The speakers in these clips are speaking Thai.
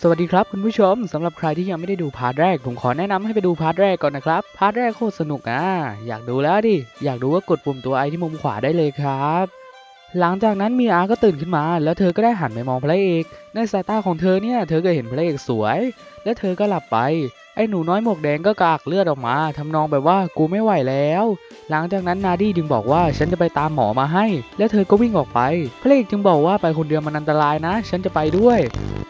สวัสดีครับคุณผู้ชมสำหรับใครที่ยังไม่ได้ดูพาร์ทแรก ผมขอแนะนำให้ไปดูพาร์ทแรกก่อนนะครับ พาร์ทแรกโคตรสนุกอะอยากดูแล้วดิ อยากดูว่ากดปุ่มตัวไอที่มุมขวาได้เลยครับ หลังจากนั้นมีอาก็ตื่นขึ้นมา แล้วเธอก็ได้หันไปมองพระเอก ในสายตาของเธอเนี่ย เธอก็เห็นพระเอกสวย และเธอก็หลับไป ไอ้หนูน้อยหมวกแดงก็กากเลือดออกมาทำนองแบบว่ากูไม่ไหวแล้ว หลังจากนั้นนาดี้จึงบอกว่าฉันจะไปตามหมอมาให้ และเธอก็วิ่งออกไป พระเอกจึงบอกว่าไปคนเดียวมันอันตรายนะ ฉันจะไปด้วย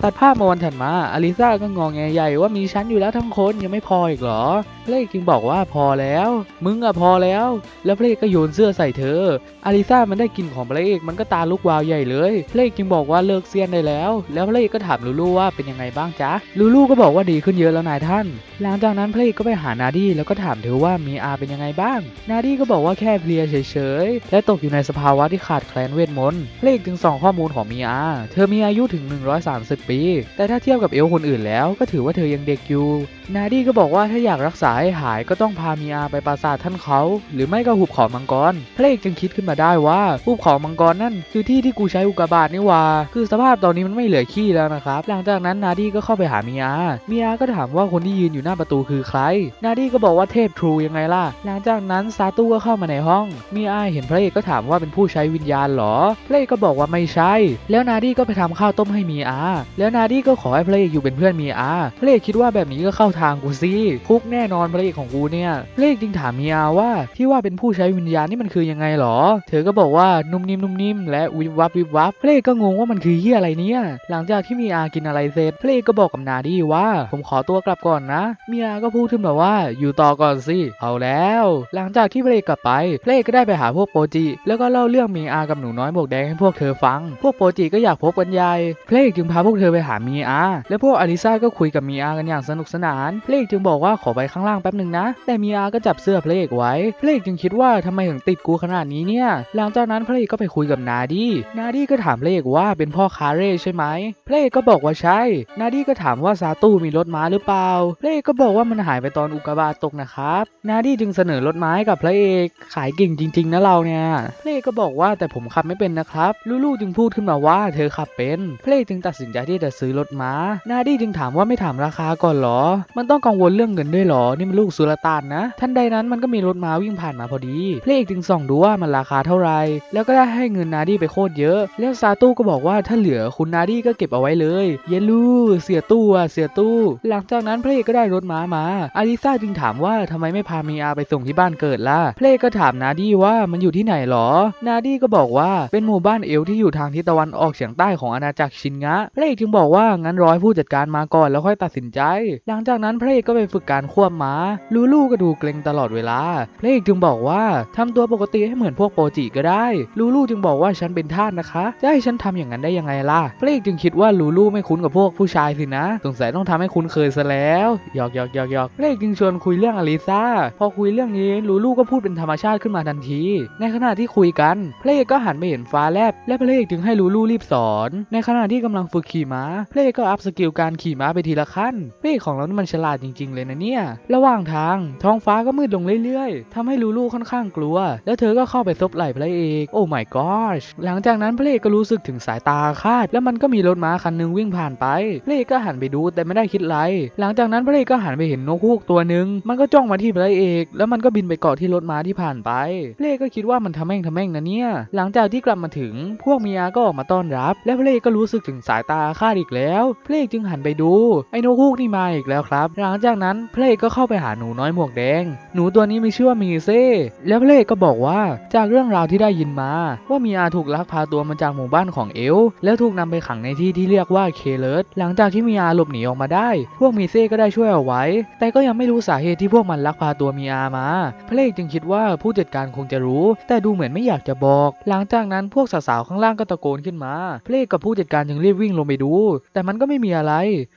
ตัดภาพมาวันถัดมาอลิซาก็งองแงใหญ่ว่ามีฉันอยู่แล้วทั้งคนยังไม่พออีกเหรอ พระเอกจึงบอกว่าพอแล้ว มึงอะพอแล้ว แล้วพระเอกก็โยนเสื้อใส่เธอ อลิซามันได้กลินของพระเอกมันก็ตาลุกวาวใหญ่เลย พระเอกจึงบอกว่าเลิกเซียนได้แล้ว แล้วพระเอกก็ถามลูลูว่าเป็นยังไงบ้างจ๊ะ ลูลูก็บอกว่าดีขึ้นเยอะแล้วนายท่านหลังจากนั้นพระเอกก็ไปหานาดี้แล้วก็ถามเธอว่ามีอาเป็นยังไงบ้าง นาดี้ก็บอกว่าแค่เพลียเฉยๆ และตกอยู่ในสภาวะที่ขาดแคลนเวทมนต์พระเอกจึงส่องข้อมูลของมีอา เธอมีอายุถึง 130 ปี แต่ถ้าเทียบกับเอลคนอื่นแล้วก็ถือว่าเธอยังเด็กอยู่ นาดี้ก็บอกว่าถ้าอยากรักษาให้หายก็ต้องพามีอาไปปราสาทท่านเขา หรือไม่ก็หุบเขามังกรพระเอกจึงคิดขึ้นมาได้ว่าหุบเขามังกรนั่น คือที่ที่กูใช้อุกกาบาตนี่ว่า คือสภาพตอนนี้มันไม่เหลือขี้แล้วนะครับ หลังจากนั้นนาดี้ก็เข้าไปหามีอามีอาก็ถามว่าคนที่ยืนอยู่หน้าประตูคือใคร นาดี้ก็บอกว่าเทพทรูยังไงล่ะ หลังจากนั้นซาตุก็เข้ามาในห้อง มีอาเห็นพระเอกก็ถามว่าเป็นผู้ใช้วิญญาณหรอ พระเอกก็บอกว่าไม่ใช่ แล้วนาดี้ก็ไปทำข้าวต้มให้มีอา แล้วนาดี้ก็ขอให้พระเอกอยู่เป็นเพื่อนมีอา พระเอกคิดว่าแบบนี้ก็เข้าทางกูสิคุกแน่นอนพระเอกของกูเนี่ยพระเอกจึงถามมีอาว่าที่ว่าเป็นผู้ใช้วิญญาณนี่มันคือยังไงหรอ เธอก็บอกว่านุ่มนิ่มนุ่มนิ่มและวิบวับวิบวับพระเอกก็งงว่ามันคือเฮียอะไรเนี่ยหลังจากที่มีอากินอะไรเสร็จพระเอกก็บอกกับนาดี้ว่าผมขอตัวกลับก่อนนะมีอาก็พูดขึ้นมาว่าอยู่ต่อก่อนสิเอาแล้ว หลังจากที่พระเอกกลับไปพระเอกก็ได้ไปหาพวกโปจิ แล้วก็เล่าเรื่องมีอากับหนูน้อยหมวกแดงให้พวกเธอฟัง พวกโปจิก็อยากพบกันใหญ่พระเอกจึงพาพวกเธอไปหามีอาและพวกอลิซาก็คุยกับมีอากันอย่างสนุกสนานพระเอกจึงบอกว่าขอไปข้างล่างแป๊บหนึ่งนะ แต่มีอาก็จับเสื้อพระเอกไว้พระเอกจึงคิดว่าทำไมถึงติดกูขนาดนี้เนี่ย หลังจากนั้นพระเอกก็ไปคุยกับนาดี้นาดี้ก็ถามพระเอกว่าเป็นพ่อคาเร่ใช่ไหมพระเอกก็บอกว่าใช่ นาดี้ก็ถามว่าซาตู้มีรถม้าหรือเปล่าพระเอกก็บอกว่ามันหายไปตอนอุกกาบาตตกนะครับ นาดี้จึงเสนอรถม้าให้กับพระเอกขายเก่งจริง ๆ นะเราเนี่ยพระเอกก็บอกว่าแต่ผมขับไม่เป็นนะครับลูลูจึงพูดขึ้นมาว่าเธอขับเป็นพระเอกจึงตัดสินใจที่จะซื้อรถม้า นาดี้จึงถามว่าไม่ถามราคาก่อนหรอมันต้องกังวลเรื่องเงินด้วยเหรอ นี่มันลูกสุลต่านนะทันใดนั้นมันก็มีรถม้าวิ่งผ่านมาพอดีพระเอกจึงส่องดูว่ามันราคาเท่าไหร่แล้วก็ได้ให้เงินนาดี้ไปโคตรเยอะ แล้วซาตู้ก็บอกว่าถ้าเหลือคุณนาดี้ก็เก็บเอาไว้เลย เยลูเสียตู้อะเสียตู้ หลังจากนั้นพระเอกก็ได้รถม้ามา อาริซาจึงถามว่าทำไมไม่พามีอาไปส่งที่บ้านเกิดล่ะพระเอกก็ถามนาดี้ว่ามันอยู่ที่ไหนหรอ นาดี้ก็บอกว่าเป็นหมู่บ้านเอลที่อยู่ทางทิศตะวันออกเฉียงใต้ของอาณาจักรชินงะพระเอกจึงบอกว่างั้นร้อยผู้จัดการมาก่อนแล้วค่อยตัดสินใจ หลังจากนั้นพระเอกก็ไปฝึกการควบม้า ลูลูก็ดูเกรงตลอดเวลา พระเอกจึงบอกว่าทำตัวปกติให้เหมือนพวกโปรจิก็ได้ ลูลูจึงบอกว่าฉันเป็นทาสนะคะ จะให้ฉันทำอย่างนั้นได้ยังไงล่ะ พระเอกจึงคิดว่าลูลูไม่คุ้นกับพวกผู้ชายสินะ สงสัยต้องทำให้คุ้นเคยซะแล้วหยอกหยอกหยอกหยอกพระเอกจึงชวนคุยเรื่องอลิซา พอคุยเรื่องนี้ลูลูก็พูดเป็นธรรมชาติขึ้นมาทันที ในขณะที่คุยกัน พระเอกก็หันไปเห็นฟ้าแลบ และพระเอกจึงให้ลูลูรีบสอน ในขณะที่กำลังฝึกขี่ม้า พระเอกก็อัพสกิลการขี่ม้าไปทีละขั้น พระเอกของเรานี่มันฉลาดจริง ๆ เลยนะเนี่ย ระหว่างทางท้องฟ้าก็มืดลงเรื่อยๆทำให้ลูลูค่อนข้างกลัว แล้วเธอก็เข้าไปซบไหล่พระเอก โอ้ my gosh หลังจากนั้นพระเอกก็รู้สึกถึงสายตาอาฆาตแล้วมันก็มีรถม้าคันหนึงวิ่งผ่านไปพระเอกก็หันไปดูแต่ไม่ได้คิดอะไรหลังจากนั้นพระเอกก็หันไปเห็นนกฮูกตัวหนึ่งมันก็จ้องมาที่พระเอก แล้วมันก็บินไปเกาะที่รถม้าที่ผ่านไปพระเอกก็คิดว่ามันทำแม่งทำแม่งนะเนี่ยหลังจากที่กลับมาถึง พวกเมียก็ออกมาต้อนรับ และพระเอกก็รู้สึกถึงสายตาอาฆาตอีกแล้วพระเอกจึงหันไปดูไอ้นกฮูกนี่มาอีกแล้วครับหลังจากนั้นพระเอกก็เข้าไปหาหนูน้อยหมวกแดง หนูตัวนี้มีชื่อว่ามีเซ่แล้วพระเอกก็บอกว่าจากเรื่องราวที่ได้ยินมา ว่ามีอาถูกลักพาตัวมาจากหมู่บ้านของเอล แล้วถูกนำไปขังในที่ที่เรียกว่าเคเลิร์หลังจากที่มีอาหลบหนีออกมาได้ พวกมีเซ่ก็ได้ช่วยเอาไว้ แต่ก็ยังไม่รู้สาเหตุที่พวกมันลักพาตัวมีอามา พระเอกจึงคิดว่าผู้จัดการคงจะรู้ แต่ดูเหมือนไม่อยากจะบอก หลังจากนั้นพวกสาวๆข้างล่างก็ตะโกนขึ้นมา พระเอกกับผู้จัดการจึงรีบวิ่งลงไปดู แต่มันก็ไม่มีอะไร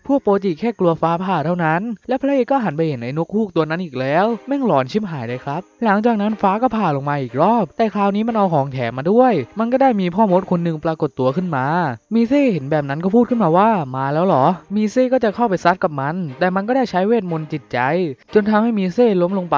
พวกโปรจิแค่กลัวฟ้าผ่าเท่านั้นและพระเอกก็หันไปเห็นไอ้นกฮูกตัวนั้นอีกแล้วแม่งหลอนชิมหายเลยครับ หลังจากนั้นฟ้าก็ผ่าลงมาอีกรอบ แต่คราวนี้มันเอาของแถมมาด้วย มันก็ได้มีพ่อมดคนหนึ่งปรากฏตัวขึ้นมา มีเซ่เห็นแบบนั้นก็พูดขึ้นมาว่ามาแล้วเหรอ มีเซ่ก็จะเข้าไปซัดกับมัน แต่มันก็ได้ใช้เวทมนต์จิตใจ จนทำให้มีเซ่ล้มลงไป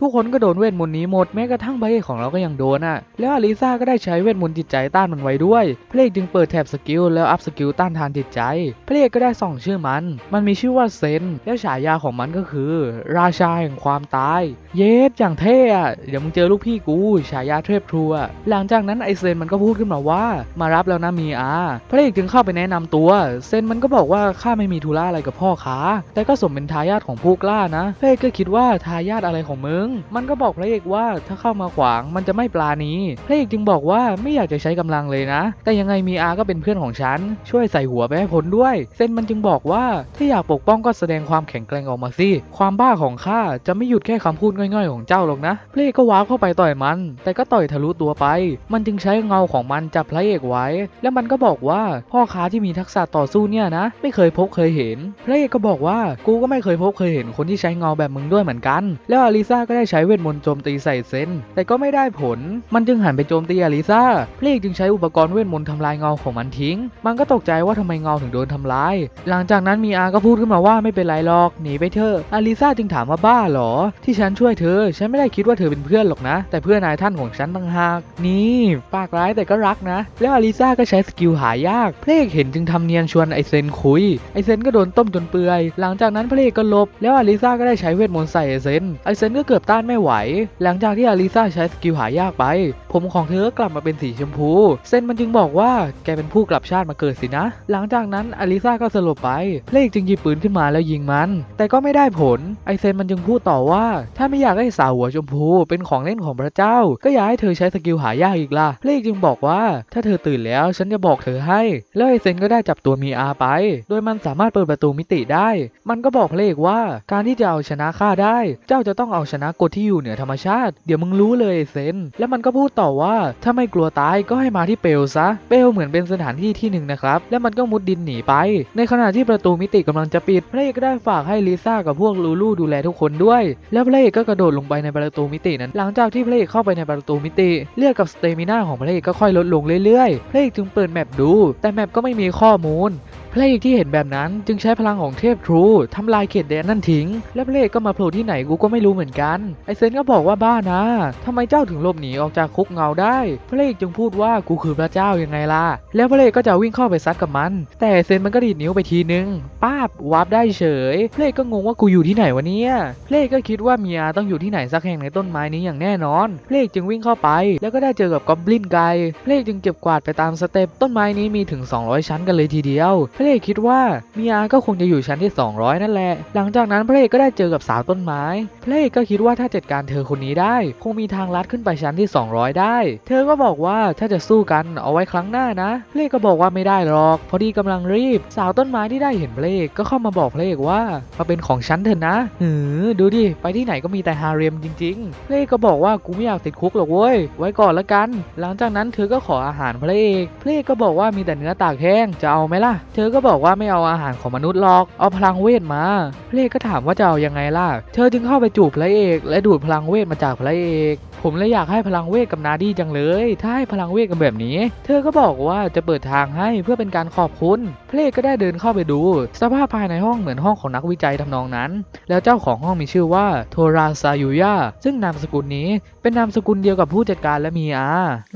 ทุกคนก็โดนเวทมนต์นี้หมดแม้กระทั่งพระเอกของเราก็ยังโดนอะ แล้วอลิซาก็ได้ใช้เวทมนต์จิตใจต้านมันไว้ด้วย พระเอกจึงเปิดแถบสกิลแล้วอัพสกิลต้านทานจิตใจ พระเอกก็ได้ส่องชื่อมัน มันมีชื่อว่าเซน และฉายาของมันก็คือ ราชาแห่งความตาย เย็ดอย่างเท่อะเดี๋ยวมึงเจอลูกพี่กูฉายาเทพทรูอะหลังจากนั้นไอเซนมันก็พูดขึ้นมาว่า มารับแล้วนะมีอาพระเอกจึงเข้าไปแนะนำตัว เซนมันก็บอกว่าข้าไม่มีธุระอะไรกับพ่อค้าแต่ก็สมเป็นทายาทของผู้กล้านะพระเอกก็คิดว่าทายาทอะไรของมึงมันก็บอกพระเอกว่าถ้าเข้ามาขวางมันจะไม่ปลาณีพระเอกจึงบอกว่าไม่อยากจะใช้กำลังเลยนะ แต่ยังไงมีอาก็เป็นเพื่อนของฉัน ช่วยใส่หัวไปให้พ้นด้วย เซนมันจึงบอกว่าถ้าอยากปกป้องก็แสดงความแข็งแกร่งออกมาสิ ความบ้าของข้าจะไม่หยุดแค่คำพูดง่อยๆของเจ้าหรอกนะ พระเอกก็ว้าวเข้าไปต่อยมัน แต่ก็ต่อยทะลุตัวไป มันจึงใช้เงาของมันจับพระเอกไว้ แล้วมันก็บอกว่าพ่อค้าที่มีทักษะต่อสู้เนี่ยนะ ไม่เคยพบเคยเห็น พระเอกก็บอกว่ากูก็ไม่เคยพบเคยเห็นคนที่ใช้เงาแบบมึงด้วยเหมือนกัน แล้วอลิซาก็ได้ใช้เวทมนต์โจมตีใส่เซนแต่ก็ไม่ได้ผล มันจึงหันไปโจมตีอลิซาพระเอกจึงใช้อุปกรณ์เวทมนต์ทำลายเงาของมันทิ้ง มันก็ตกใจว่าทำไมเงาถึงโดนทำลาย หลังจากนั้นมีอาก็พูดขึ้นมาว่าไม่เป็นไรหรอกหนีไปเถอะอลิซาจึงถามว่าบ้าหรอ ที่ฉันช่วยเธอ ฉันไม่ได้คิดว่าเธอเป็นเพื่อนหรอกนะ แต่เพื่อนนายท่านของฉันต่างหาก นี่ปากร้ายแต่ก็รักนะ แล้วอลิซาก็ใช้สกิลหายากพระเอกเห็นจึงทำเนียนชวนไอเซนคุย ไอเซนก็โดนต้มจนเปื่อย หลังจากนั้นพระเอกก็ลบ แล้วอลิซาก็ได้ใช้เวทมนต์ใส่ไอเซน ไอเซนก็เกือบต้านไม่ไหว หลังจากที่อลิซาใช้สกิลหายากไป ผมของเธอกลับมาเป็นสีชมพู เซนมันจึงบอกว่าแกเป็นผู้กลับชาติมาเกิดสินะ หลังจากนั้นอลิซาก็สลบไปพระเอกจึงหยิบปืนขึ้นมาแล้วยิงมัน แต่ก็ไม่ได้ผล ไอเซนมันจึงพูดต่อว่า ถ้าไม่อยากให้สาวหัวชมพู เป็นของเล่นของพระเจ้า ก็อย่าให้เธอใช้สกิลหายากอีกล่ะพระเอกจึงบอกว่า ถ้าเธอตื่นแล้วฉันจะบอกเธอให้ แล้วไอเซนก็ได้จับตัวมีอาไป โดยมันสามารถเปิดประตูมิติได้ มันก็บอกเอกว่าการที่จะเอาชนะข้าได้ เจ้าจะต้องเอาชนะกฎที่อยู่เหนือธรรมชาติ เดี๋ยวมึงรู้เลยเซน แล้วมันก็พูดต่อว่า ถ้าไม่กลัวตายก็ให้มาที่เปลซะ เปลเหมือนเป็นสถานที่ที่หนึ่งนะครับ แล้วมันก็มุดดินหนีไป ในขณะที่ประตูมิติกำลังจะปิด พระเอกก็ได้ฝากให้ลิซ่ากับพวกลูลูดูแลทุกคนด้วย แล้วพระเอกก็กระโดดลงไปในประตูมิตินั้น หลังจากที่พระเอกเข้าไปในประตูมิติ เลือดกับสเตมิน่าของพระเอกก็ค่อยลดลงเรื่อยๆ พระเอกจึงเปิดแมปดู แต่แมปก็ไม่มีข้อมูลพระเอกที่เห็นแบบนั้นจึงใช้พลังของเทพทรูทำลายเขตแดนนั่นทิ้ง และพระเอกก็มาโผล่ที่ไหนกูก็ไม่รู้เหมือนกัน ไอเซนก็บอกว่าบ้านะทำไมเจ้าถึงหลบหนีออกจากคุกเงาได้ พระเอกจึงพูดว่ากูคือพระเจ้ายังไงล่ะ แล้วพระเอกก็จะวิ่งเข้าไปซัดกับมัน แต่เซนมันก็ดีดนิ้วไปทีนึงป้าบวาร์ปได้เฉยพระเอกก็งงว่ากูอยู่ที่ไหนวะเนี่ยพระเอกก็คิดว่าเมียต้องอยู่ที่ไหนสักแห่งในต้นไม้นี้อย่างแน่นอนพระเอกจึงวิ่งเข้าไป แล้วก็ได้เจอกับกอบลินไกพระเอกจึงเก็บกวาดไปตามสเต็ปต้นไม้นี้มีถึง 200 ชั้นกันเลยทีเดียวพระเอกคิดว่าเมียก็คงจะอยู่ชั้นที่ 200 นั่นแหละ หลังจากนั้นพระเอกก็ได้เจอกับสาวต้นไม้ พระเอกก็คิดว่าถ้าจัดการเธอคนนี้ได้ คงมีทางลัดขึ้นไปชั้นที่ 200 ได้ เธอก็บอกว่าถ้าจะสู้กันเอาไว้ครั้งหน้านะ พระเอกก็บอกว่าไม่ได้หรอก พอดีกำลังรีบ สาวต้นไม้ที่ได้เห็นพระเอกก็เข้ามาบอกพระเอกว่ามาเป็นของฉันเถอะนะหือดูดิ ไปที่ไหนก็มีแต่ฮาเร็มจริงๆพระเอกก็บอกว่ากูไม่อยากติดคุกหรอกเว้ย ไว้ก่อนละกัน หลังจากนั้นเธอก็ขออาหารพระเอก พระเอกก็บอกว่ามีแต่เนื้อตากแห้ง จะเอาไหมล่ะ เธออก็บอกว่าไม่เอาอาหารของมนุษย์หรอก เอาพลังเวทมา พระเอกก็ถามว่าจะเอายังไงล่ะ เธอจึงเข้าไปจูบพระเอก และดูดพลังเวทมาจากพระเอก ผมเลยอยากให้พลังเวทกับนาดีจังเลย ถ้าให้พลังเวทกันแบบนี้ เธอก็บอกว่าจะเปิดทางให้เพื่อเป็นการขอบคุณ พระเอกก็ได้เดินเข้าไปดู สภาพภายในห้องเหมือนห้องของนักวิจัยทำนองนั้น แล้วเจ้าของห้องมีชื่อว่าโทราซายุยะซึ่งนามสกุลนี้เป็นนามสกุลเดียวกับผู้จัดการและมีอา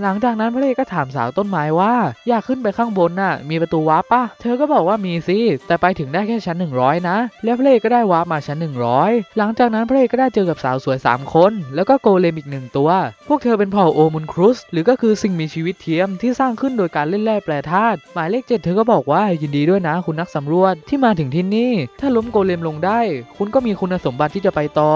หลังจากนั้นพระเอกก็ถามสาวต้นไม้ว่า อยากขึ้นไปข้างบนน่ะ มีประตูวาร์ปปะเธอก็ก็บอกว่ามีสิแต่ไปถึงได้แค่ชั้น 100 นะ แล้วพระเอกก็ได้วาร์ปมาชั้น 100 หลังจากนั้นพระเอกก็ได้เจอกับสาวสวย 3 คน แล้วก็โกเลมอีกหนึ่งตัว พวกเธอเป็นเผ่าโอมุนครุสหรือก็คือสิ่งมีชีวิตเทียมที่สร้างขึ้นโดยการเล่นแร่แปรธาตุหมายเลขเจ็ดเธอก็บอกว่ายินดีด้วยนะคุณนักสำรวจที่มาถึงที่นี่ ถ้าล้มโกเลมลงได้ คุณก็มีคุณสมบัติที่จะไปต่อ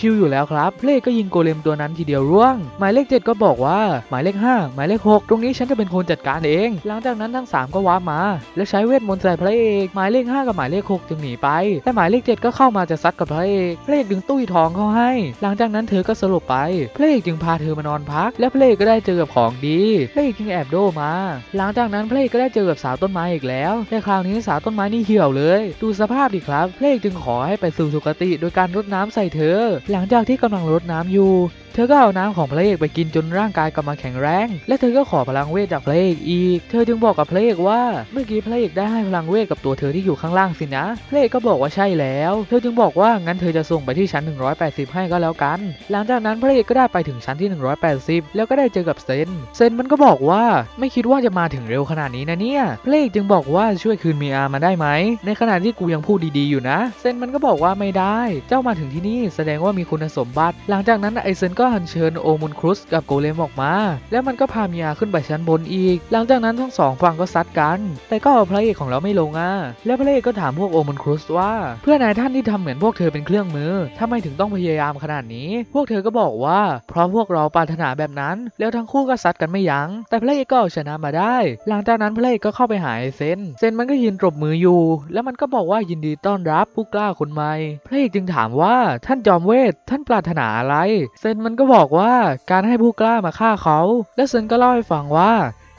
ชิวๆอยู่แล้วครับเพลกก็ยิงโกเลมตัวนั้นทีเดียวร่วง หมายเลขเจ็ดก็บอกว่า หมายเลขห้าหมายเลขหกตรงนี้ฉันจะเป็นคนจัดการเอง หลังจากนั้นทั้งสามก็ว้าร์ปมา และใช้เวทมนต์ใส่พระเอกหมายเลขห้ากับหมายเลขหกจึงหนีไป แต่หมายเลขเจ็ดก็เข้ามาจะซัดกับพระเอกพระเอกดึงตุ้ยทองเข้าให้ หลังจากนั้นเธอก็สลบไปพระเอกจึงพาเธอมานอนพัก และพระเอกก็ได้เจอกับของดีพระเอกจึงแอบโดมา หลังจากนั้นพระเอกก็ได้เจอกับสาวต้นไม้อีกแล้วแต่คราวนี้สาวต้นไม้นี่เหี่ยวเลย ดูสภาพดิครับพระเอกจึงขอให้ไปสู่สุคติ โดยการรดน้ำใส่เธอ หลังจากที่กำลังรดน้ำอยู่เธอก็เอาน้ำของพระเอกไปกินจนร่างกายกลับมาแข็งแรง และเธอก็ขอพลังเวทจากพระเอกอีก เธอจึงบอกกับพระเอกว่า เมื่อกี้พระเอกได้ให้พลังเวทกับตัวเธอที่อยู่ข้างล่างสินะพระเอกก็บอกว่าใช่แล้ว เธอจึงบอกว่างั้นเธอจะส่งไปที่ชั้น 180 ให้ก็แล้วกัน หลังจากนั้นพระเอกก็ได้ไปถึงชั้นที่ 180 แล้วก็ได้เจอกับเซน เซนมันก็บอกว่าไม่คิดว่าจะมาถึงเร็วขนาดนี้นะเนี่ย พระเอกจึงบอกว่าช่วยคืนมียมาได้ไหม ในขณะที่กูยังพูดดีๆอยู่นะ เซนมันก็บอกว่าไม่ได้ เจ้ามาถึงที่นี่แสดงว่ามีคุณสมบัติ หลังจากนั้นไอเซนก็อัญเชิญโอมุนครุสกับโกเลมออกมา แล้วมันก็พาเมียขึ้นไปชั้นบนอีก หลังจากนั้นทั้งสองฝั่งก็ซัดกัน แต่ก็เอาพระเอกของเราไม่ลงอะแล้วพระเอกก็ถามพวกโอมุนครุสว่า เพื่อนนายท่านที่ทำเหมือนพวกเธอเป็นเครื่องมือทำไมถึงต้องพยายามขนาดนี้ พวกเธอก็บอกว่า เพราะพวกเราปรารถนาแบบนั้น แล้วทั้งคู่ก็ซัดกันไม่ยัง้ง แต่พระเอกก็เอาชนะมาได้ หลังจากนั้นพระเอกก็เข้าไปหาไอเซนเซนมันก็ยืนตบมืออยู่ แล้วมันก็บอกว่ายินดีต้อนรับผู้กล้าคนใหม่ พระเอกจึงถามว่าท่านจอมเวทท่านปรารถนาอะไร เซนมันก็บอกว่าการให้ผู้กล้ามาฆ่าเขา และเซนก็เล่าให้ฟังว่า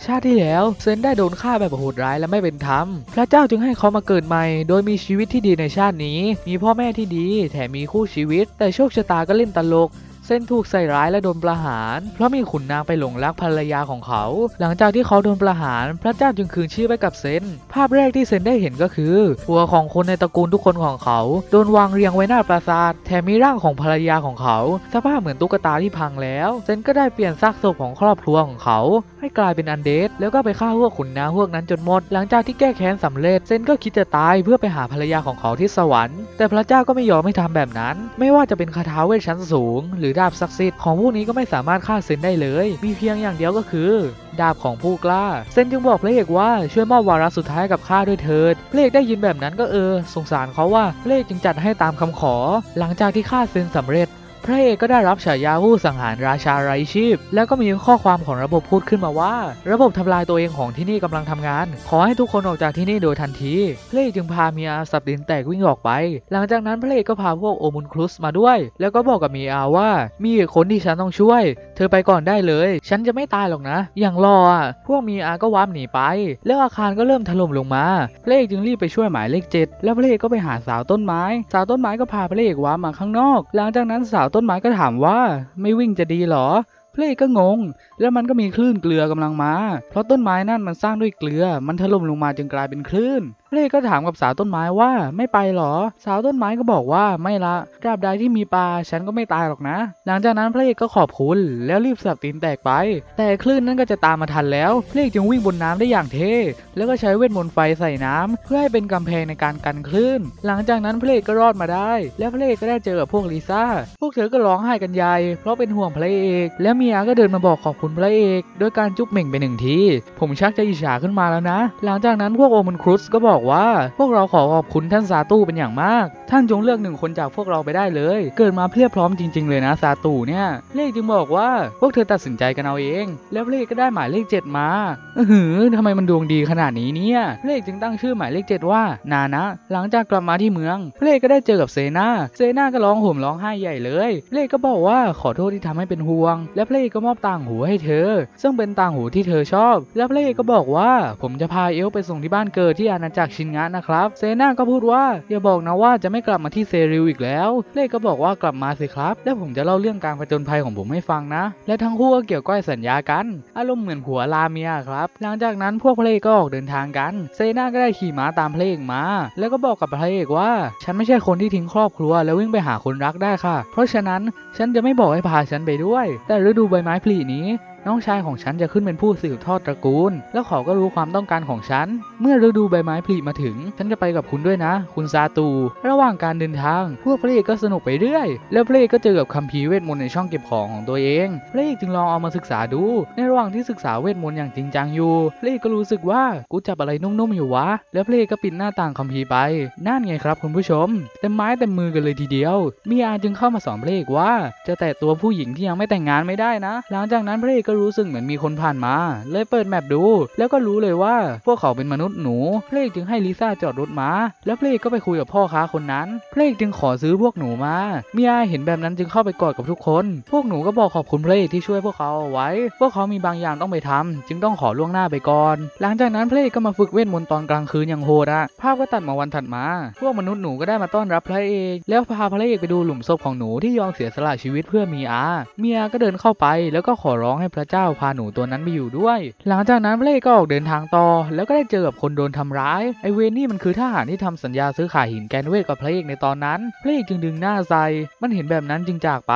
ชาติที่แล้วเซนได้โดนฆ่าแบบโหดร้ายและไม่เป็นธรรม พระเจ้าจึงให้เขามาเกิดใหม่ โดยมีชีวิตที่ดีในชาตินี้ มีพ่อแม่ที่ดี แถมมีคู่ชีวิต แต่โชคชะตาก็เล่นตลก เส้นถูกใส่ร้ายและโดนประหาร เพราะมีขุนนางไปหลงรักภรรยาของเขา หลังจากที่เขาโดนประหาร พระเจ้าจึงคืนชีพให้กับเซน ภาพแรกที่เซนได้เห็นก็คือ หัวของคนในตระกูลทุกคนของเขา โดนวางเรียงไว้หน้าปราสาท แถมมีร่างของภรรยาของเขา สภาพเหมือนตุ๊กตาที่พังแล้ว เซนก็ได้เปลี่ยนซากศพของครอบครัวของเขา ให้กลายเป็นอันเดดแล้วก็ไปฆ่าพวกขุนนางพวกนั้นจนหมด หลังจากที่แก้แค้นสำเร็จ เซนก็คิดจะตายเพื่อไปหาภรรยาของเขาที่สวรรค์ แต่พระเจ้าก็ไม่ยอมให้ทำแบบนั้น ไม่ว่าจะเป็นคาถาเวทชั้นสูง หรือดาบศักดิ์สิทธิ์ของผู้นี้ก็ไม่สามารถฆ่าเซนได้เลย มีเพียงอย่างเดียวก็คือ ดาบของผู้กล้า เซนจึงบอกพระเอกว่าช่วยมอบวาระสุดท้ายกับข้าด้วยเถิดพระเอกได้ยินแบบนั้นก็เออ สงสารเขาว่าพระเอกจึงจัดให้ตามคำขอ หลังจากที่ฆ่าเซนสำเร็จ พระเอกก็ได้รับฉายาผู้สังหารราชาไร้ชีพ แล้วก็มีข้อความของระบบพูดขึ้นมาว่า ระบบทำลายตัวเองของที่นี่กำลังทำงาน ขอให้ทุกคนออกจากที่นี่โดยทันที พระเอกจึงพาเมียสับดินแตกวิ่งออกไป หลังจากนั้นพระเอกก็พาพวกโอมุนคลุสมาด้วย แล้วก็บอกกับเมียว่า มีคนที่ฉันต้องช่วย เธอไปก่อนได้เลย ฉันจะไม่ตายหรอกนะ อย่างรออะพวกเมียก็วาร์ปหนีไป แล้วอาคารก็เริ่มถล่มลงมา พระเอกจึงรีบไปช่วยหมายเลขเจ็ดแล้วพระเอกก็ไปหาสาวต้นไม้ สาวต้นไม้ก็พาพระเอกวาร์ปมาข้างนอก หลังจากนั้นสาวต้นไม้ก็ถามว่า ไม่วิ่งจะดีหรอ เพลก็งง แล้วมันก็มีคลื่นเกลือกำลังมา เพราะต้นไม้นั่นมันสร้างด้วยเกลือ มันถล่มลงมาจึงกลายเป็นคลื่นพระเอกก็ถามกับสาวต้นไม้ว่าไม่ไปหรอ สาวต้นไม้ก็บอกว่าไม่ละตราบใดที่มีปลาฉันก็ไม่ตายหรอกนะ หลังจากนั้นพระเอกก็ขอบคุณแล้วรีบสับตีนแตกไป แต่คลื่นนั้นก็จะตามมาทันแล้ว พระเอกจึงวิ่งบนน้ำได้อย่างเท่ แล้วก็ใช้เวทมนต์ไฟใส่น้ำเพื่อให้เป็นกำแพงในการกันคลื่น หลังจากนั้นพระเอกก็รอดมาได้ แล้วพระเอกก็ได้เจอกับพวกลิซ่า พวกเธอก็ร้องไห้กันใหญ่เพราะเป็นห่วงพระเอก แล้วเมียก็เดินมาบอกขอบคุณพระเอกโดยการจุ๊บเหม่งไปหนึ่งที ผมชักจะอิจฉาขึ้นมาแล้วนะ หลังจากนั้นพวกโอมันครุสก็บอกว่า พวกเราขอขอบคุณท่านซาตูเป็นอย่างมาก ท่านจงเลือกหนึ่งคนจากพวกเราไปได้เลย เกิดมาเพียบพร้อมจริง ๆ เลยนะซาตูเนี่ย เลขจึงบอกว่าพวกเธอตัดสินใจกันเอาเอง แล้วเลขก็ได้หมายเลขเจ็ดมาเออหือทำไมมันดวงดีขนาดนี้เนี่ย เลขจึงตั้งชื่อหมายเลขเจ็ดว่า นานะ หลังจากกลับมาที่เมือง เลขก็ได้เจอกับเซนาเซนาก็ร้องห่มร้องไห้ใหญ่เลย เลขก็บอกว่าขอโทษที่ทำให้เป็นห่วง และเพลก็มอบต่างหูให้เธอ ซึ่งเป็นต่างหูที่เธอชอบ แล้วเพลก็บอกว่า ผมจะพาเอลไปส่งที่บ้านเกิดที่อาณาจักรชินงะนะครับ เซนาก็พูดว่าอย่าบอกนะว่าจะไม่กลับมาที่เซริลอีกแล้วเลขก็บอกว่ากลับมาสิครับ แล้วผมจะเล่าเรื่องการผจญภัยของผมให้ฟังนะ และทั้งคู่ก็เกี่ยวก้อยสัญญากัน อารมณ์เหมือนผัวลาเมียครับ หลังจากนั้นพวกเพลก็ออกเดินทางกัน เซนาก็ได้ขี่ม้าตามเพลงมา แล้วก็บอกกับพระเอกว่า ฉันไม่ใช่คนที่ทิ้งครอบครัว แล้ววิ่งไปหาคนรักได้ค่ะ เพราะฉะนั้นฉันจะไม่บอกให้พาฉันไปด้วย แต่ฤดูใบไม้ผลินี้ น้องชายของฉันจะขึ้นเป็นผู้สืบทอดตระกูล แล้วเขาก็รู้ความต้องการของฉัน เมื่อฤดูใบไม้ผลิมาถึง ฉันจะไปกับคุณด้วยนะ คุณซาตู ระหว่างการเดินทาง พวกพระเอกก็สนุกไปเรื่อย แล้วพระเอกก็เจอกับคัมภีร์เวทมนต์ในช่องเก็บของของตัวเอง พระเอกจึงลองเอามาศึกษาดู ในระหว่างที่ศึกษาเวทมนต์อย่างจริงจังอยู่ พระเอกก็รู้สึกว่ากูจับอะไรนุ่มๆอยู่วะ แล้วพระเอกก็ปิดหน้าต่างคัมภีร์ไป นั่นไงครับคุณผู้ชมเต็มไม้เต็มมือกันเลยทีเดียวมีอาจึงเข้ามาสอนพระเอกว่า จะแตะตัวผู้หญิงที่ยังไม่แต่งงานไม่ได้นะ หลังจากนั้นพระเอกก็รู้สึกเหมือนมีคนผ่านมา เลยเปิดแมปดู แล้วก็รู้เลยว่าพวกเขาเป็นมนุษย์หนูพระเอกจึงให้ลิซ่าจอดรถมา แล้วพระเอกก็ไปคุยกับพ่อค้าคนนั้นพระเอกจึงขอซื้อพวกหนูมาเมีอาเห็นแบบนั้นจึงเข้าไปกอดกับทุกคน พวกหนูก็บอกขอบคุณพระเอกที่ช่วยพวกเขาเอาไว้ พวกเขามีบางอย่างต้องไปทำจึงต้องขอล่วงหน้าไปก่อน หลังจากนั้นพระเอกก็มาฝึกเวทมนต์ตอนกลางคืนอย่างโหดอะภาพก็ตัดมาวันถัดมา พวกมนุษย์หนูก็ได้มาต้อนรับพระเอกแล้วพาพระเอกไปดูหลุมศพของหนูที่ยอมเสียสละชีวิตเพื่อมีอา เมียก็เดินเข้าไปแล้วก็ขอร้องให้พระเจ้าพาหนูตัวนั้นไปอยู่ด้วย หลังจากนั้นพระเอกก็ออกเดินทางต่อ แล้วก็ได้เจอกับคนโดนทำร้าย ไอเวนนี่มันคือทหารที่ทำสัญญาซื้อขายหินแกนเวทกับพระเอกในตอนนั้น พระเอกจึงดึงหน้าใส่มันเห็นแบบนั้นจึงจากไป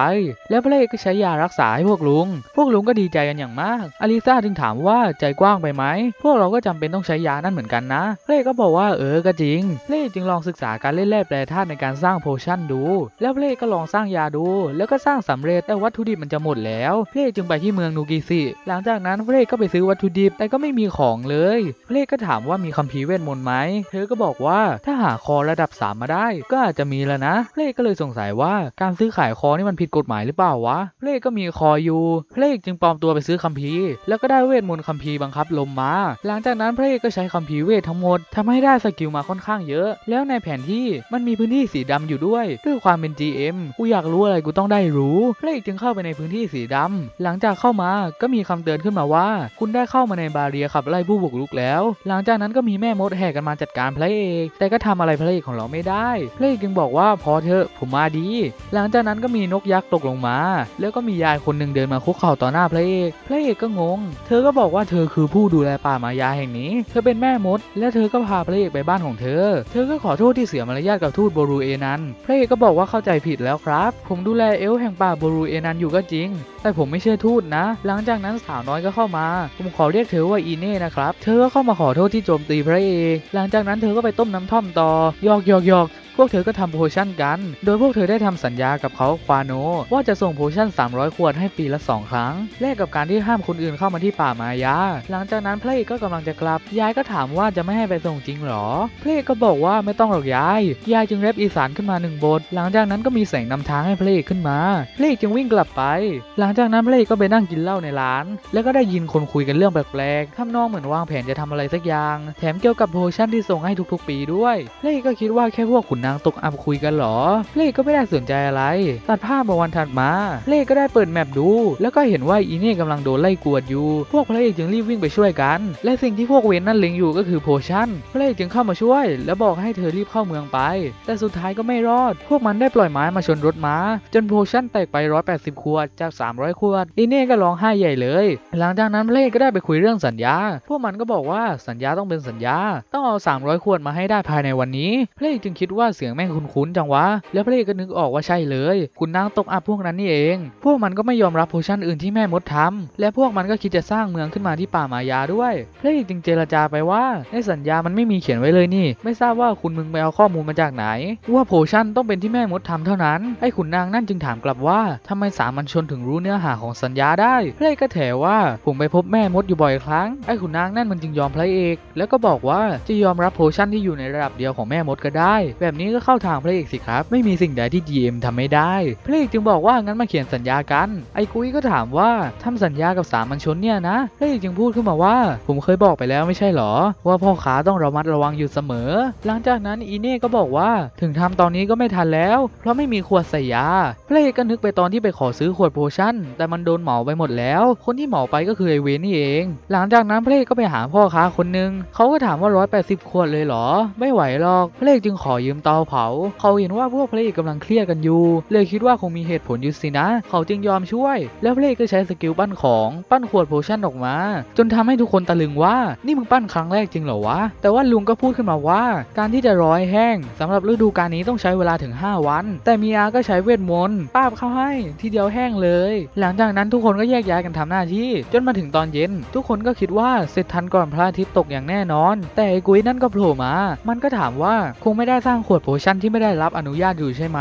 แล้วพระเอกก็ใช้ยารักษาให้พวกลุง พวกลุงก็ดีใจกันอย่างมาก อลิซาจึงถามว่าใจกว้างไปไหม พวกเราก็จำเป็นต้องใช้ยานั่นเหมือนกันนะ พระเอกก็บอกว่าเออก็จริง พระเอกจึงลองศึกษาการเล่นแร่แปรธาตุในการสร้างโพชั่นดู แล้วพระเอกก็ลองสร้างยาดู แล้วก็สร้างสำเร็จแต่วัตถุดิบมันจะหมดแล้ว พระเอกจึงไปที่เมืองนูกิซิหลังจากนั้นเพระเอกก็ไปซื้อวัตถุดิบแต่ก็ไม่มีของเลยเพระเอกก็ถามว่ามีคัมภีร์เวทมนต์ไหม เธอก็บอกว่าถ้าหาคอระดับ 3 มาได้ ก็อาจจะมีแล้วนะเพระเอกก็เลยสงสัยว่าการซื้อขายคอนี่มันผิดกฎหมายหรือเปล่าวะเพระเอกก็มีคออยู่เพระเอกจึงปลอมตัวไปซื้อคัมภีร์แล้วก็ได้เวทมนต์คัมภีร์บังคับลมมา หลังจากนั้นพระเอกก็ใช้คัมภีร์เวททั้งหมดทำให้ได้สกิลมาค่อนข้างเยอะ แล้วในแผนที่มันมีพื้นที่สีดำอยู่ด้วย ด้วยความเป็น GM กูอยากรู้อะไรกูต้องได้รู้พระเอกจึงเข้าไปในพื้นที่สีดำหลังจากเข้ามาก็มีคำเตือนขึ้นมาว่า คุณได้เข้ามาในบาเรียขับไล่ผู้บุกรุกแล้ว หลังจากนั้นก็มีแม่มดแห่กันมาจัดการพระเอก แต่ก็ทำอะไรพระเอกของเราไม่ได้พระเอกจึงบอกว่าพอเถอะผมมาดี หลังจากนั้นก็มีนกยักษ์ตกลงมา แล้วก็มียายคนหนึ่งเดินมาคุกเข่าต่อหน้าพระเอกพระเอกก็งง เธอก็บอกว่าเธอคือผู้ดูแลป่ามายาแห่งนี้ เธอเป็นแม่มด และเธอก็พาพระเอกไปบ้านของเธอ เธอก็ขอโทษที่เสียมารยาทกับทูตโบรูเอนันพระเอกก็บอกว่าเข้าใจผิดแล้วครับ ผมดูแลเอลฟ์แห่งป่าโบรูเอนันอยู่ก็จริง แต่ผมไม่ใช่ทูตนะหลังจากนั้นสาวน้อยก็เข้ามา ผมขอเรียกเธอว่าอีเน่นะครับ เธอก็เข้ามาขอโทษที่โจมตีพระเอก หลังจากนั้นเธอก็ไปต้มน้ำท่อมต่อ ยอกยอกยอก พวกเธอก็ทำโพชั่นกัน โดยพวกเธอได้ทำสัญญากับเขาควาโนว่าจะส่งโพชั่น 300 ขวดให้ปีละ 2 ครั้ง แลกกับการที่ห้ามคนอื่นเข้ามาที่ป่ามายา หลังจากนั้นพระเอกก็กำลังจะกลับ ยายก็ถามว่าจะไม่ให้ไปส่งจริงหรอ พระเอกก็บอกว่าไม่ต้องหรอกยาย ยายจึงแรปอีสานขึ้นมาหนึ่งบท หลังจากนั้นก็มีแสงนำทางให้พระเอกขึ้นมา พระเอกจึงวิ่งกลับไป หลังจากนั้นพระเอกก็ไปนั่งกินเหล้าในร้าน แล้วก็ได้ยินคนคุยกันเรื่องแปลกๆทำนองเหมือนวางแผนจะทำอะไรสักอย่าง แถมเกี่ยวกับโพชั่นที่ส่งให้ทุกๆ ปีด้วยพระเอกก็คิดว่าแค่พวกขุนนางตกอับคุยกันหรอพระเอกก็ไม่ได้สนใจอะไร ตัดภาพมาวันถัดมาพระเอกก็ได้เปิดแมปดู แล้วก็เห็นว่าอีเน่กำลังโดนไล่กวดอยู่ พวกพระเอกจึงรีบวิ่งไปช่วยกัน และสิ่งที่พวกเวนนั่นเล็งอยู่ก็คือโพชั่น พระเอกจึงเข้ามาช่วย แล้วบอกให้เธอรีบเข้าเมืองไป แต่สุดท้ายก็ไม่รอด พวกมันได้ปล่อยไม้มาชนรถม้า จนโพชั่นแตกไป 180 ขวดจาก 300 ขวด อีเน่ก็ร้องไห้ใหญ่เลย หลังจากนั้นพระเอกก็ได้ไปคุยเรื่องสัญญา พวกมันก็บอกว่าสัญญาต้องเป็นสัญญา ต้องเอา 300 ขวดมาให้ได้ภายในวันนี้เอกจึงคิดว่าเสียงแม่งคุ้นๆจังวะ แล้วพระเอกก็นึกออกว่าใช่เลย คุณนางตกอับพวกนั้นนี่เอง พวกมันก็ไม่ยอมรับโพชั่นอื่นที่แม่มดทำและพวกมันก็คิดจะสร้างเมืองขึ้นมาที่ป่ามายาด้วย พระเอกจึงเจรจาไปว่า ในสัญญามันไม่มีเขียนไว้เลยนี่ ไม่ทราบว่าคุณมึงไปเอาข้อมูลมาจากไหน ว่าโพชั่นต้องเป็นที่แม่มดทำเท่านั้น ไอ้ขุนนางนั่นจึงถามกลับว่าทำไมสามัญชนถึงรู้เนื้อหาของสัญญาได้ พระเอกก็แถว่าผมไปพบแม่มดอยู่บ่อยครั้ง ไอ้ขุนนางนั่นมันจึงยอมพระเอก แล้วก็บอกว่าจะยอมรับโพชั่นที่อยู่ในระดับเดียวของแม่มดก็ได้ แบบนี้ก็เข้าทางพระเอกสิครับ ไม่มีสิ่งใดที่ GM ทำไม่ได้ พระเอกจึงบอกว่างั้นมาเขียนสัญญากัน ไอ้กุ้ยก็ถามว่าทำสัญญากับสามัญชนเนี่ยนะ พระเอกจึงพูดขึ้นมาว่า ผมเคยบอกไปแล้วไม่ใช่หรอ ว่าพ่อค้าต้องระมัดระวังอยู่เสมอ หลังจากนั้นอีเน่ก็บอกว่าถึงทำตอนนี้ก็ไม่ทันแล้ว เพราะไม่มีขวดใส่ยา พระเอกก็นึกไปตอนที่ไปขอซื้อขวดโพชั่น แต่มันโดนเหมาไปหมดแล้ว คนที่เหมาไปก็คือไอเวนนี่เอง หลังจากนั้นพระเอกก็ไปหาพ่อค้าคนหนึงเขาก็ถามว่า180ขวดเลยเหรอ ไม่ไหวหรอก พระเอกจึงขอยืมตาเผา เขาเห็นว่าพวกพระเอกกำลังเครียดกันอยู่ เลยคิดว่าคงมีเหตุผลอยู่สินะ เขาจึงยอมช่วย แล้วพระเอกก็ใช้สกิลปั้นของปั้นขวดโพชั่นออกมา จนทำให้ทุกคนตะลึงว่า นี่มึงปั้นครั้งแรกจริงเหรอวะ แต่ว่าลุงก็พูดขึ้นมาว่า การที่จะร้อยแห้งสำหรับฤดูกาลนี้ต้องใช้เวลาถึง 5 วัน แต่มีอาก็ใช้เวทมนต์ป้าบเข้าให้ ทีเดียวแห้งเลย หลังจากนั้นทุกคนก็แยกย้ายกันทำหน้าที่ จนมาถึงตอนเย็น ทุกคนก็คิดว่าเสร็จทันก่อนพระอาทิตย์ตกอย่างแน่นอน แต่ไอ้กุ้ยนั่นก็โผล่มา มันก็ถามว่าคงไม่ได้สร้างขวดโพชั่นที่ไม่ได้รับอนุญาตอยู่ใช่ไหม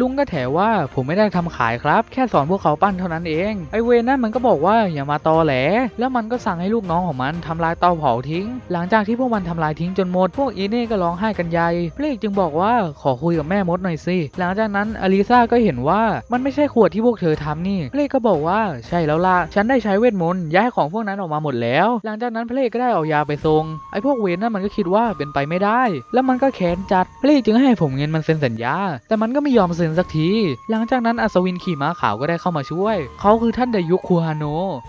ลุงก็แถว่าผมไม่ได้ทำขายครับ แค่สอนพวกเขาปั้นเท่านั้นเอง ไอเวนนั่นมันก็บอกว่าอย่ามาตอแหล แล้วมันก็สั่งให้ลูกน้องของมันทำลายเตาเผาทิ้ง หลังจากที่พวกมันทำลายทิ้งจนหมด พวกอีเน่ก็ร้องไห้กันใหญ่เพระเอกจึงบอกว่าขอคุยกับแม่มดหน่อยสิ หลังจากนั้นอลิซาก็เห็นว่ามันไม่ใช่ขวดที่พวกเธอทำนี่ เพระเอกก็บอกว่าใช่แล้วล่ะ ฉันได้ใช้เวทมนต์ย้ายของพวกนั้นออกมาหมดแล้ว หลังจากนั้นเพระเอกก็ได้เอายาไปส่งไอพวกเวนนั่นมันก็คิดว่าเป็นไปไม่ได้ แล้วมันก็แค้นจัดพระเอกจึงใให้ผมเงินมันเซ็นสัญญา แต่มันก็ไม่ยอมเซ็นสักที หลังจากนั้นอัศวินขี่ม้าขาวก็ได้เข้ามาช่วย เขาคือท่านไดยุคคูฮาโน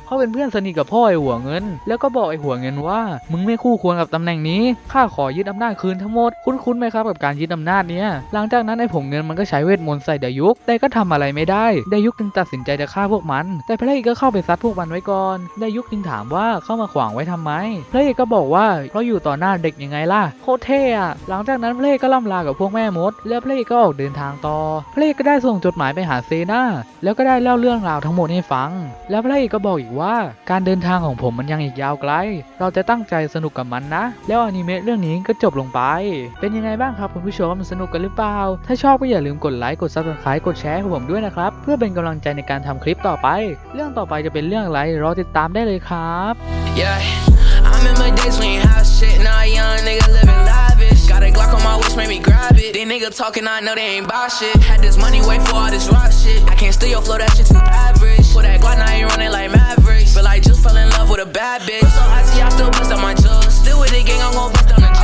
เขาเป็นเพื่อนสนิทกับพ่อไอหัวเงิน แล้วก็บอกไอหัวเงินว่า มึงไม่คู่ควรกับตำแหน่งนี้ ข้าขอยึดอำนาจคืนทั้งหมด คุ้นๆไหมครับกับการยึดอำนาจเนี้ยหลังจากนั้นไอผงเงินมันก็ใช้เวทมนต์ใส่ไดยุค แต่ก็ทำอะไรไม่ได้ ไดยุคจึงตัดสินใจจะฆ่าพวกมัน แต่พระเอกก็เข้าไปซัดพวกมันไว้ก่อน ไดยุคจึงถามว่าเข้ามาขวางไว้ทำไม พระเอกก็บอกว่าเพราะอยู่ต่อหน้าเด็กยังไงล่ะ โคตรเท่อะหลังจากนั้นพระเอกก็ล่ำลากับพวกแม่มด แล้วพระเอกก็ออกเดินทางต่อ พระเอกก็ได้ส่งจดหมายไปหาเซนาแล้วก็ได้เล่าเรื่องราวทั้งหมดให้ฟัง แล้วพระเอกก็บอกอีกว่า การเดินทางของผมมันยังอีกยาวไกล เราจะตั้งใจสนุกกับมันนะ แล้วอนิเมะเรื่องนี้ก็จบลงไป เป็นยังไงบ้างครับคุณผู้ชมสนุกกันหรือเปล่า ถ้าชอบก็อย่าลืมกดไลค์กด subscribe กดแชร์ให้ผมด้วยนะครับ เพื่อเป็นกำลังใจในการทำคลิปต่อไป เรื่องต่อไปจะเป็นเรื่องอะไรรอติดตามได้เลยครับ Yeah, I remember days when you had shit. Now young nigga living lavish. Got a Glock on my waist, made me grab it. These nigga talking, I know they ain't buy shit. Had this money, wait for all this rock shit. I can't steal your flow, that shit too average. Put that Glock, now I ain't running like Mavericks. But like, just fell in love with a bad bitch. But so icy? I still bust out my jaws. Still with the gang, I'm gon' bust down the jaws.